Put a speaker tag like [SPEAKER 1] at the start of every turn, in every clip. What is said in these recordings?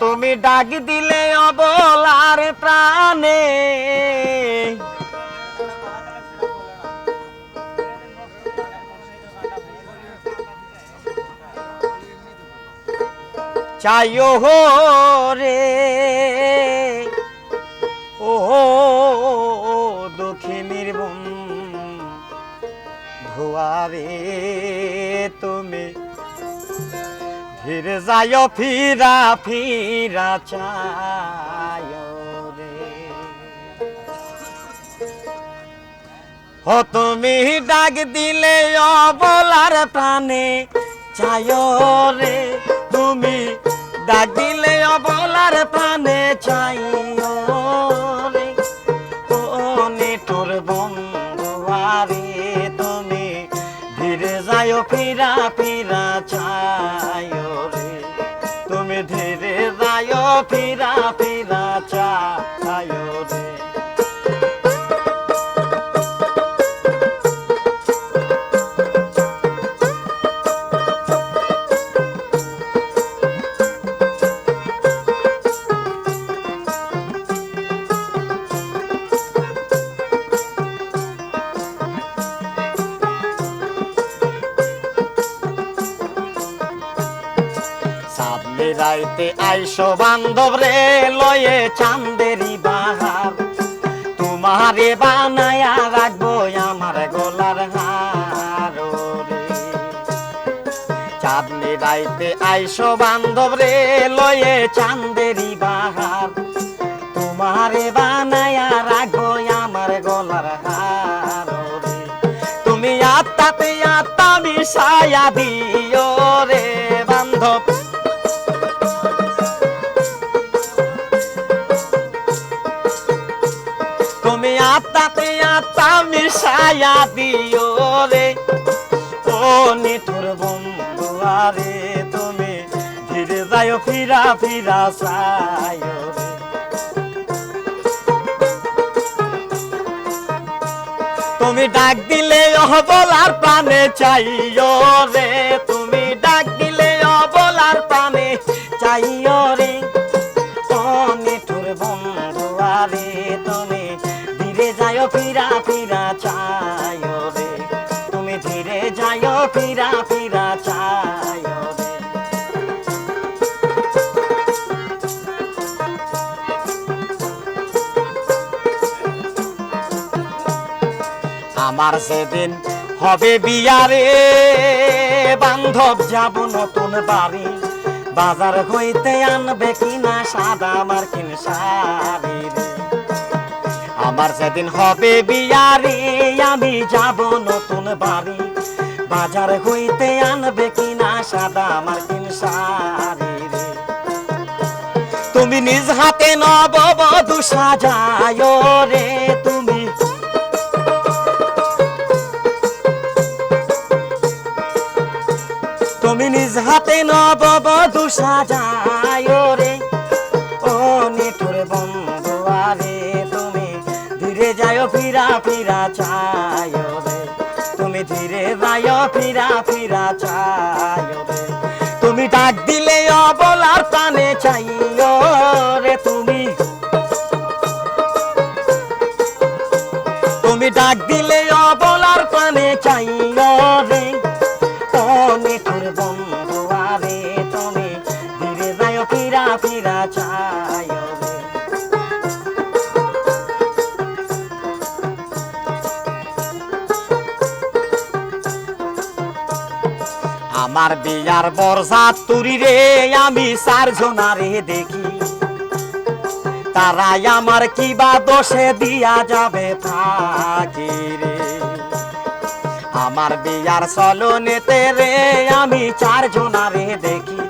[SPEAKER 1] তুমি ডাক দিলে অবলার প্রাণে। চাইও হো রে। ও দক্ষিণীর বন ধোয়ারে ফিরে যায় ফিরা ফিরা চায় রে। ও তুমি ডাক দিলে অবলার প্রাণে চায় রে। তুমি ডাক দিলে অবলার প্রাণে চাই রে। তুমি ধীরে যায় ফিরা ফিরা ফিরা ফিরা চায় সামনে রাইতে আইসো বান্ধব রে, লয়ে চান্দেরি বাহার। তোমারে বানায়া রাখব আমার গলার হার রে চাঁদনি রাইতে আইসো বান্ধব রে, লয়ে চান্দেরি বাহার। তোমারে বানায়া রাখব আমার গলার হার তুমি আত্মাতে আত্মা মিশায়া দিও। দিও রে। ও বন্ধু আরে তুমি ধীরে ফিরা ফিরা তুমি ডাক দিলে অবলার প্রাণে চাইও রে। তুমি ডাক দিলে অবলার প্রাণে চাইও ফিরা চাইও রে তুমি ধীরে যায় ফিরা ফিরা রে আমার সেদিন হবে বিয়ারে, বান্ধব যাব নতুন বাড়ি। বাজার হইতে আনবে কিনা সাদা মার্কিন শাড়ি। আমার সেদিন হবে বিয়ারে, আমি যাব নতুন বাড়ি। বাজার হইতে আনবে কিনা সাদা মার্কিন শাড়ি রে। তুমি নিজ হাতে নববধূ সাজায় রে তুমি। তুমি নিজ হাতে নববধূ সাজায় ফিরা ফিরা চায় তুমি ডাক দিলে অবলার প্রাণে চাইও রে তুমি। তুমি ডাক দিলে অবলার প্রাণে চাইও রে। ও নিঠুর বন্ধু আরে তুমি। ধীরে যায় ফিরা ফিরা চায় আমার বিয়ার বরসাত তুরি রে, আমি চারজনারে দেখি। তারাই আমার কিবা দোষে দিয়া যাবে ফাঁকি রে। আমার বিয়ার চলনেতে রে, আমি চারজনারে দেখি।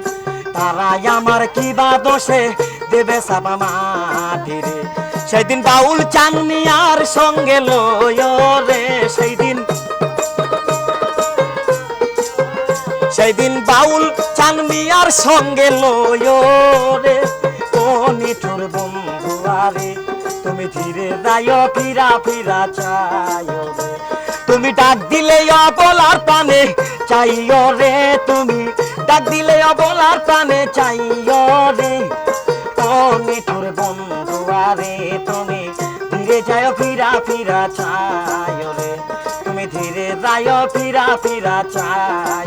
[SPEAKER 1] তারাই আমার কিবা দোষে দেবে সাবা মাটি রে। সেদিন বাউল চান্নিয়ার সঙ্গে লয় রে সেই দিন সেই দিন বাউল চানমিয়ার সঙ্গে লয় রে। ও নিঠুর বন্ধু আরে, তুমি ধীরে যায় ফিরা ফিরা চায় রে। তুমি ডাক দিলে অবলার পানে চাইও রে, তুমি ডাক দিলে অবলার পানে চাইও রে। ও মিঠুর বন্ধু আরে, তুমি ধীরে যায় ফিরা ফিরা চায় রে। তুমি ধীরে যায় ফিরা ফিরা চায়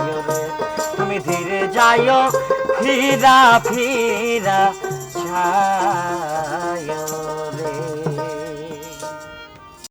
[SPEAKER 1] যায় ফিরা ফিরা চায়